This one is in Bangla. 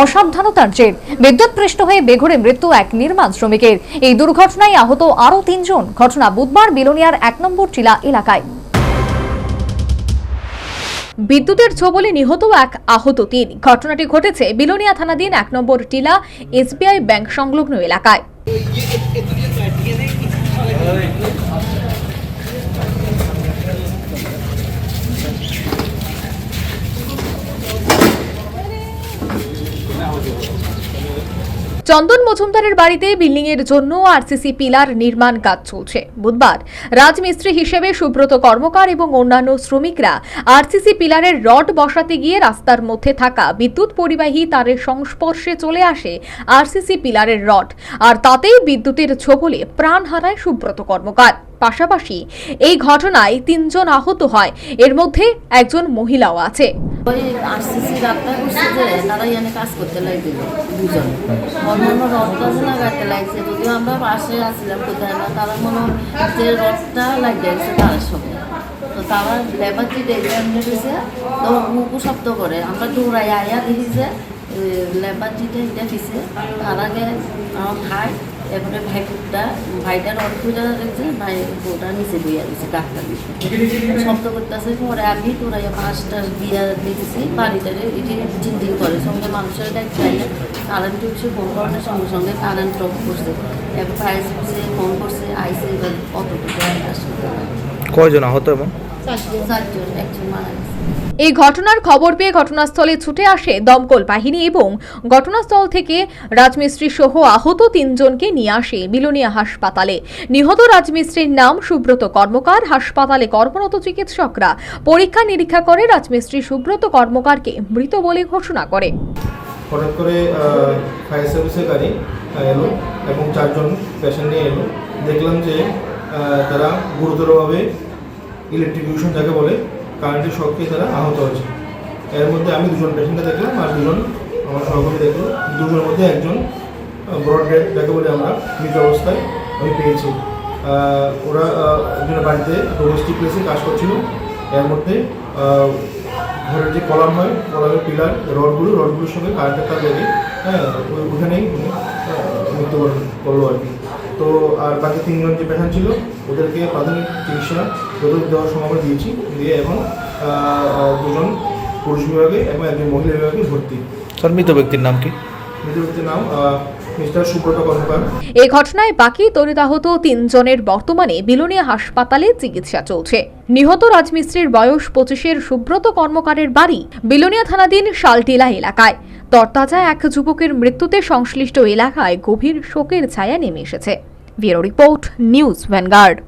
অসাবধানতার জের। বিদ্যুৎ পৃষ্ঠ হয়ে বেঘরে মৃত্যু এক নির্মাণ শ্রমিকের। এই দুর্ঘটনায় আহত আরও তিনজন। ঘটনা বুধবার বিলোনিয়ার এক নম্বর টিলা এলাকায়। বিদ্যুতের ছোবলে নিহত এক আহত তিন। ঘটনাটি ঘটেছে বিলোনিয়া থানাধীন এক নম্বর টিলা এসবিআই ব্যাংক সংলগ্ন এলাকায়। চন্দন মজুমদারের বাড়িতে বিল্ডিং এর জন্য আরসিসি পিলার নির্মাণ কাজ চলছে। বুধবার রাজমিস্ত্রি হিসেবে সুব্রত কর্মকার এবং অন্যান্য শ্রমিকরা আরসিসি পিলারের রড বসাতে গিয়ে রাস্তার মধ্যে থাকা বিদ্যুৎ পরিবাহী তারের সংস্পর্শে চলে আসে আরসিসি পিলারের রড। আর তাতেই বিদ্যুতের ছোবলে প্রাণ হারায় সুব্রত কর্মকার। পাশাপাশি এই ঘটনায় তিনজন আহত হয়। এর মধ্যে একজন মহিলাও আছে। কাজ করতে লাগছে। যদিও আমরা না, তারা মনে যে লাগিয়ে গেছে সঙ্গে। তো তারা তো শব্দ করে। আমরা দৌড়াই, আয়া দেখি যে লেবার যেটা, এটা তার আগে এরপরে ভাইটা ভাইটার খুঁজে দেখছে ভাই বউটা নিচে বইয়া দিছে ডাক্তার শব্দ করতেছে পরে আমি তোরা পাঁচটা দিয়া দেখেছি বাড়িটারে এটি চিন্তিত করে সঙ্গে মানুষের দেখ চাইলে কারেন্ট উঠছে ফোন করানোর সঙ্গে সঙ্গে কারেন্ট অফ করছে। এবার ফায়ার সার্ভিসে ফোন করছে আইসে এবার অতটুকু আসলে কয়জন আহত এবং? চারজন একজন মারা গেছে। এই ঘটনার খবর পেয়ে ঘটনাস্থলে ছুটে আসে দমকল বাহিনী এবং ঘটনাস্থল থেকে রাজমিস্ত্রি সহ আহত তিনজনকে নিয়ে আসে বিলোনিয়া হাসপাতালে। নিহত রাজমিস্ত্রির নাম সুব্রত কর্মকার। হাসপাতালে কর্মরত চিকিৎসকরা পরীক্ষা নিরীক্ষা করে রাজমিস্ত্রি সুব্রত কর্মকারকে মৃত বলে ঘোষণা করে। হঠাৎ করে ফায়ার সার্ভিসের গাড়ি এলো এবং চারজন পেশেন্ট নিয়ে এলো। দেখলাম যে তারা গুরুতরভাবে ইলেকট্রিকিউশন যাকে বলে কারেন্টের শখে তারা আহত হয়েছে। এর মধ্যে আমি দুজন পেশেন্টকে দেখলাম আর দুজন আমার সহকর্মী দেখল। দুজনের মধ্যে একজন ব্রড ডেড বলে আমরা মৃত অবস্থায় আমি পেয়েছি। ওরা একজনের বাড়িতে ডোমেস্টিক প্লেসে কাজ করছিল। এর মধ্যে ঘরের যে কলাম হয়, কলামের পিলার, রডগুলো, রডগুলোর সঙ্গে কারেন্টের তার হ্যাঁ ওই- ওখানেই মৃত্যুবরণ করল আর কি। তো আর বাকি তিনজন যে পেশেন্ট ছিল ওদেরকে প্রাথমিক চিকিৎসা যতটুকু দেওয়ার সময় আমরা দিয়েছি। দিয়ে এখন দুজন পুরুষ বিভাগে এবং একজন মহিলা বিভাগে ভর্তি। স্যার মৃত ব্যক্তির নাম কি? মৃত ব্যক্তির নাম মিস্টার সুব্রত কর্মকার। এই ঘটনায় বাকি তরিতাহত তিনজনের বর্তমানে বিলোনিয়া হাসপাতালে চিকিৎসা চলছে। নিহত রাজমিস্ত্রির বয়স পঁচিশের সুব্রত কর্মকারের বাড়ি বিলোনিয়া থানাধীন শালটিলা এলাকায়। তরতাজা এক যুবকের মৃত্যুতে সংশ্লিষ্ট এলাকায় গভীর শোকের ছায়া নেমে এসেছে। Bureau report, news Vanguard.